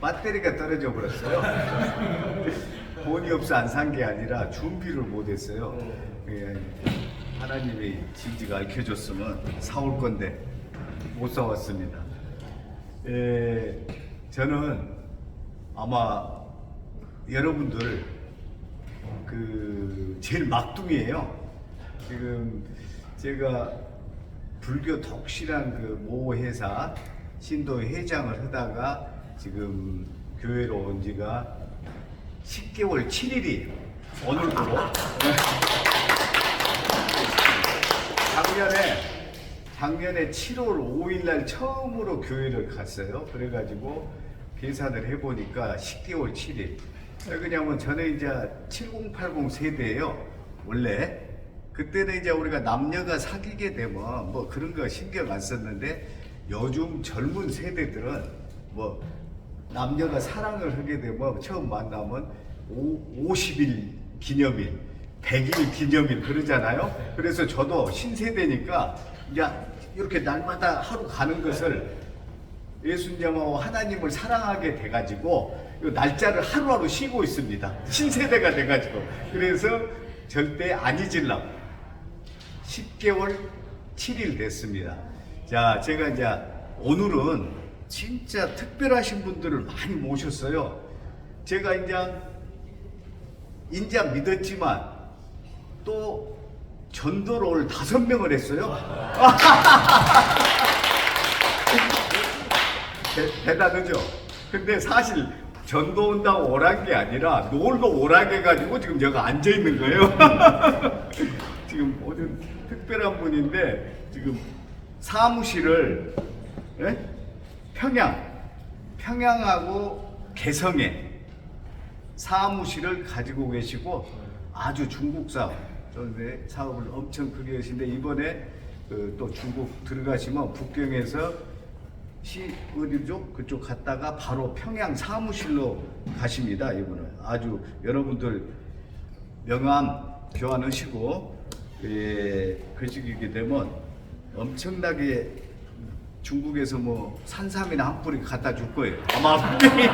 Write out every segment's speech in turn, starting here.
배터리가 떨어져 버렸어요. 돈이 없어 안 산 게 아니라 준비를 못 했어요. 예, 하나님이 진지 가르쳐줬으면 사올 건데 못 사왔습니다. 예, 저는 아마 여러분들 그 제일 막둥이에요. 지금 제가 불교 독실한 그 모 회사 신도 회장을 하다가 지금 교회로 온 지가 10개월 7일이에요. 오늘부로. 작년에 작년에 7월 5일 날 처음으로 교회를 갔어요. 그래가지고 계산을 해보니까 10개월 7일. 왜 그냐면 저는 이제 7080 세대예요. 원래 그때는 이제 우리가 남녀가 사귀게 되면 뭐 그런 거 신경 안 썼는데 요즘 젊은 세대들은 뭐 남녀가 사랑을 하게 되면 처음 만나면 오, 50일 기념일, 100일 기념일 그러잖아요. 그래서 저도 신세대니까 이렇게 날마다 하루 가는 것을 예수님하고 하나님을 사랑하게 돼가지고 이 날짜를 하루하루 쉬고 있습니다. 신세대가 돼가지고 그래서 절대 안 잊으려고 10개월 7일 됐습니다. 자, 제가 이제 오늘은 진짜 특별하신 분들을 많이 모셨어요. 제가 이제 인자 믿었지만 또 전도를 오늘 다섯 명을 했어요. 대, 대단하죠? 근데 사실 전도 온다고 오란 게 아니라 놀러 오라고 해가지고 지금 제가 앉아 있는 거예요. 지금 오늘 특별한 분인데 지금 사무실을 예? 평양, 평양하고 개성에 사무실을 가지고 계시고 아주 중국 사업, 사업을 엄청 크게 하신데 이번에 그또 중국 들어가시면 북경에서 시 어디죠? 그쪽 갔다가 바로 평양 사무실로 가십니다. 이분은 아주 여러분들 명함 교환하시고 예, 그시기게 되면 엄청나게 중국에서 뭐 산삼이나 한 뿌리 갖다 줄 거예요. 아마 분명히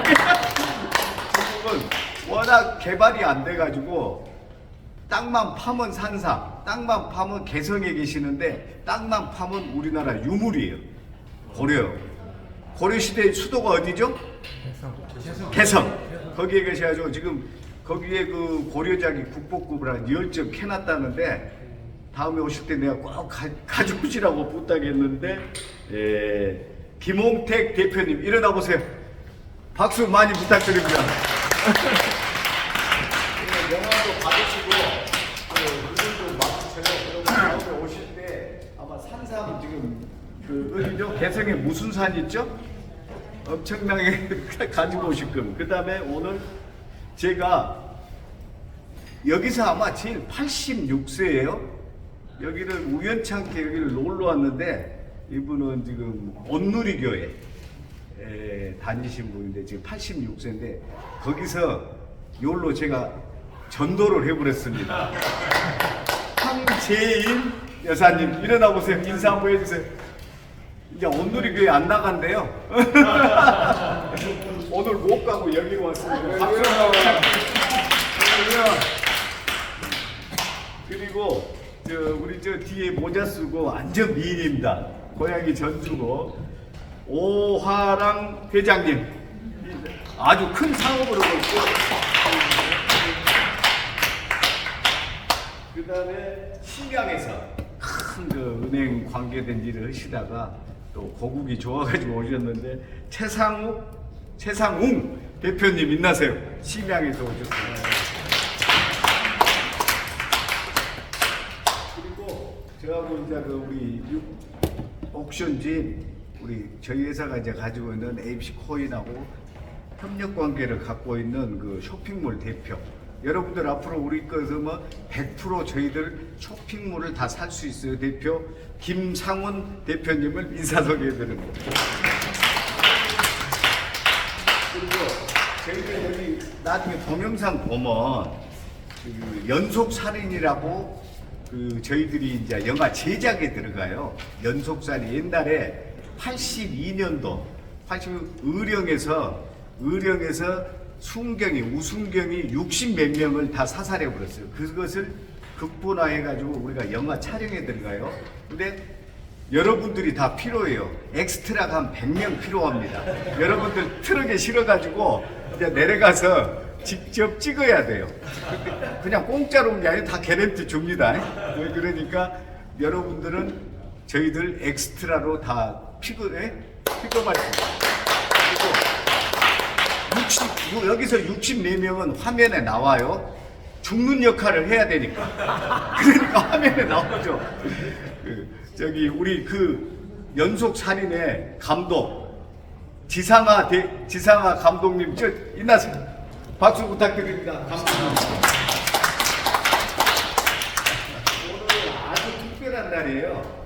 중국은 워낙 개발이 안 돼가지고 땅만 파면 산삼, 땅만 파면 개성에 계시는데 땅만 파면 우리나라 유물이에요. 고려. 고려 시대의 수도가 어디죠? 개성. 거기에 계셔가지고 지금 거기에 그 고려자기 국보급을 한 열점 캐놨다는데 다음에 오실 때 내가 꼭 가, 가지고 오시라고 부탁했는데 예, 김홍택 대표님 일어나 보세요. 박수 많이 부탁드립니다. 네, 명함도 받으시고 그 그분도 맡으세요. 다음에 오실 때 아마 산삼 지금 그 어디죠? 개성에 무슨 산 있죠? 엄청나게 가지고 오실 겁니다. 그 다음에 오늘 제가 여기서 아마 제일 86세예요. 여기를 우연찮게 여기를 놀러 왔는데 이분은 지금 온누리교회 에 다니신 분인데 지금 86세인데 거기서 요로 제가 전도를 해버렸습니다. 황재인 여사님 일어나 보세요. 인사 한번 해주세요. 이제 온누리교회 안 나간대요. 오늘 못 가고 여기로 왔습니다. 박수 한번 그리고 저 우리 저 뒤에 모자 쓰고 완전 미인입니다. 고향이 전주고 오화랑 회장님 아주 큰 상업을 하고 있고 그 다음에 신양에서 큰 그 은행 관계된 일을 하시다가 또 고국이 좋아가지고 오셨는데 최상욱 최상웅 대표님 인나세요. 심양에서 오셨어요. 그리고 저하고 이제 그 우리 육- 옥션진 우리 저희 회사가 이제 가지고 있는 ABC 코인하고 협력 관계를 갖고 있는 그 쇼핑몰 대표. 여러분들 앞으로 우리 거에서 뭐100% 저희들 쇼핑몰을 다 살 수 있어요. 대표 김상원 대표님을 인사 소개해 드립니다. 그리고 저희들 여기 나중에 동영상 보면 그 연속 살인이라고 그 저희들이 이제 영화 제작에 들어가요. 연속 살인 옛날에 82년도 80 의령에서 의령에서 순경이 우순경이 60 몇 명을 다 사살해 버렸어요. 그것을 극본화해 가지고 우리가 영화 촬영에 들어가요. 근데 여러분들이 다 필요해요. 엑스트라가 한 100명 필요합니다. 여러분들 트럭에 실어 가지고 이제 내려가서 직접 찍어야 돼요. 그냥 공짜로 온 게 아니라 다 개렌티 줍니다. 그러니까 여러분들은 저희들 엑스트라로 다 픽업해 수 있어요. 그리고 60, 뭐 여기서 64명은 화면에 나와요. 죽는 역할을 해야 되니까. 그러니까 화면에 나오죠. 그, 저기, 우리 그 연속 살인의 감독, 지상아, 대, 지상아 감독님, 저, 인나세요. 박수 부탁드립니다. 감독님. 오늘 아주 특별한 날이에요.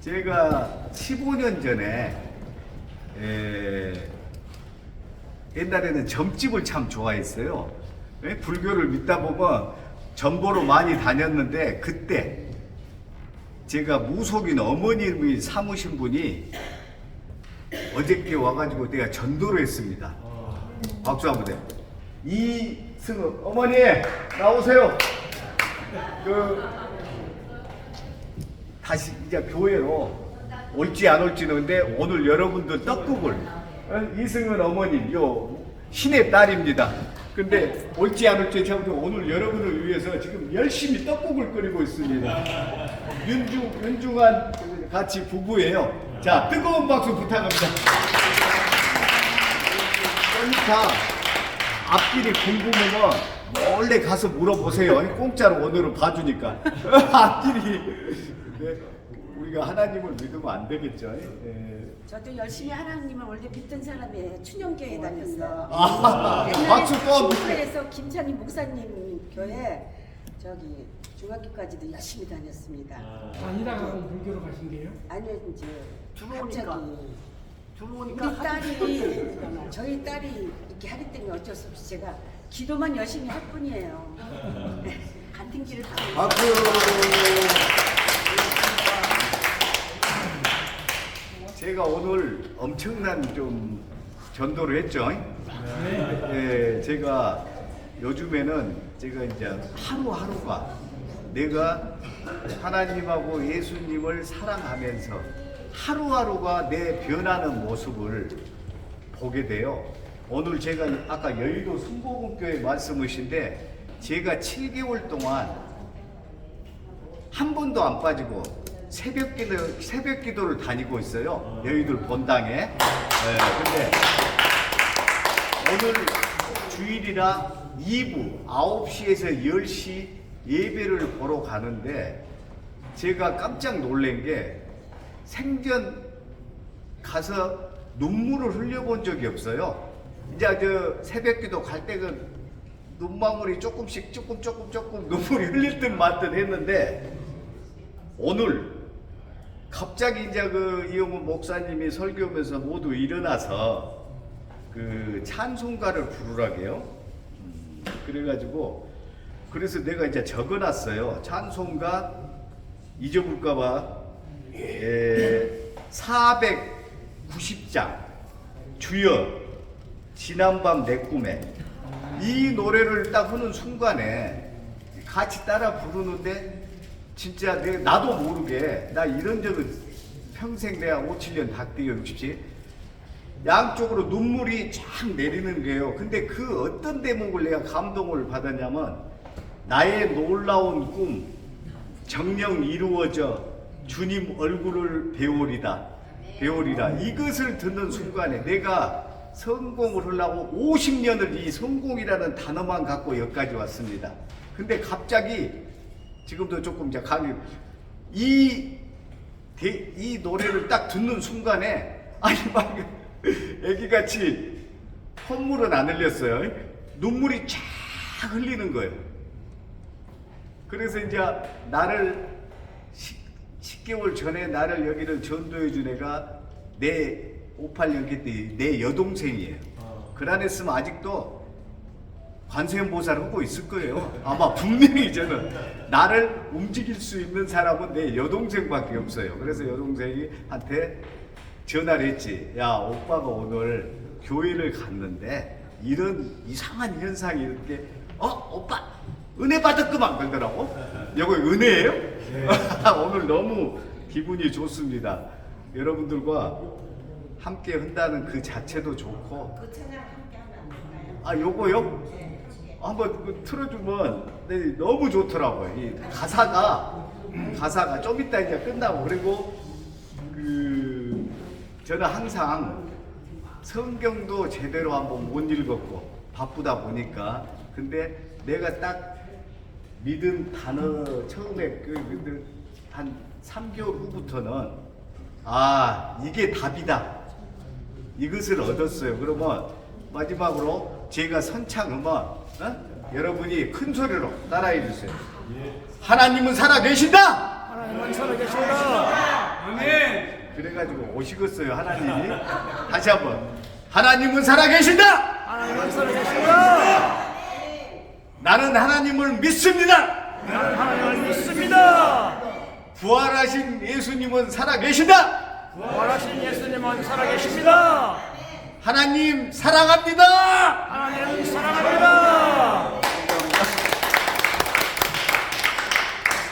제가 15년 전에, 에, 옛날에는 점집을 참 좋아했어요. 예? 불교를 믿다 보면 전보로 많이 다녔는데 그때 제가 무속인 어머님이 사무신 분이 어저께 와가지고 내가 전도를 했습니다. 박수 한번 해. 이승우 어머니 나오세요. 그 다시 이제 교회로 올지 안 올지는 근데 오늘 여러분들 떡국을 어? 이승은 어머님 요 신의 딸입니다. 근데 올지 안 올지 제가 오늘 여러분을 위해서 지금 열심히 떡국을 끓이고 있습니다. 윤중 윤중한 같이 부부예요. 자 뜨거운 박수 부탁합니다. 그러니까 앞길이 궁금하면 원래 가서 물어보세요. 공짜로 오늘은 봐주니까. 앞길이 네, 우리가 하나님을 믿으면 안 되겠죠. 예. 저도 열심히 하나님을 원래 믿던 사람이에요. 춘영교회 다녔어요. 아, 옛날에 박수 또 한번 신교에서 김찬희 목사님 교회 저기 중학교까지도 열심히 다녔습니다. 다니다가 불교로 가신 게요? 아니요 이제. 갑자기 들어오니까 우리 딸이 저희 딸이 이렇게 하기 때문에 어쩔 수 없이 제가 기도만 열심히 할 뿐이에요. 같은 길을 가고 박수. 제가 오늘 엄청난 좀 전도를 했죠. 예, 제가 요즘에는 제가 이제 하루하루가 내가 하나님하고 예수님을 사랑하면서 하루하루가 내 변하는 모습을 보게 돼요. 오늘 제가 아까 여의도 순복음교회 말씀이신데 제가 7개월 동안 한 번도 안 빠지고 새벽 기도 새벽 기도를 다니고 있어요. 여의도 본당에. 네, 근데 오늘 주일이라 2부 9시에서 10시 예배를 보러 가는데 제가 깜짝 놀란 게 생전 가서 눈물을 흘려본 적이 없어요. 이제 저 새벽기도 갈 때가 눈망울이 조금씩 조금 조금 조금 눈물이 흘릴 듯 말듯 했는데 오늘 갑자기 이제 그 이용훈 목사님이 설교하면서 모두 일어나서 그 찬송가를 부르라게요. 음, 그래가지고 그래서 내가 이제 적어놨어요. 찬송가 잊어볼까봐 예, 490장 주여 지난밤 내 꿈에 이 노래를 딱 하는 순간에 같이 따라 부르는데 진짜 내 나도 모르게 나 이런 적은 평생 내가 5, 7년 닭띠가 60시 양쪽으로 눈물이 쫙 내리는 거예요. 근데 그 어떤 대목을 내가 감동을 받았냐면 나의 놀라운 꿈 정령 이루어져 주님 얼굴을 배우리다 배우리라 이것을 듣는 순간에 내가 성공을 하려고 50년을 이 성공이라는 단어만 갖고 여기까지 왔습니다. 근데 갑자기 지금도 조금 이제 감이 이, 대- 이 노래를 딱 듣는 순간에 아니 막 애기같이 콧물은 안 흘렸어요. 눈물이 쫙 흘리는 거예요. 그래서 이제 나를 10, 개월 전에 나를 여기를 전도해 준 애가 내 58년기 때 내 여동생이에요. 그러냈으면 아직도 관세음보살을 하고 있을 거예요. 아마 분명히 저는 나를 움직일 수 있는 사람은 내 여동생밖에 없어요. 그래서 여동생이 한테 전화를 했지. 야 오빠가 오늘 교회를 갔는데 이런 이상한 현상이 이렇게 어 오빠 은혜 받았구만 그러더라고. 이거 은혜예요? 오늘 너무 기분이 좋습니다. 여러분들과 함께 한다는 그 자체도 좋고 그 찬양 함께 하면 안 될까요? 아 요거요? 한번 그 틀어주면 네, 너무 좋더라고요. 이 가사가 가사가 좀 이따 이제 끝나고 그리고 그 저는 항상 성경도 제대로 한번 못 읽었고 바쁘다 보니까 근데 내가 딱 믿은 단어 처음에 그한 3개월 후부터는 아 이게 답이다 이것을 얻었어요. 그러면 마지막으로 제가 선창하면 어? 여러분이 큰 소리로 따라해 주세요. 하나님은 살아 계신다. 하나님은 살아 계신다. 아멘. 그래가지고 오시겠어요 하나님이 다시 한번 하나님은 살아 계신다. 하나님은 살아 계신다. 나는 하나님을 믿습니다. 나는 하나님을 믿습니다. 부활하신 예수님은 살아 계신다. 부활하신 예수님은 살아계십니다. 하나님 사랑합니다.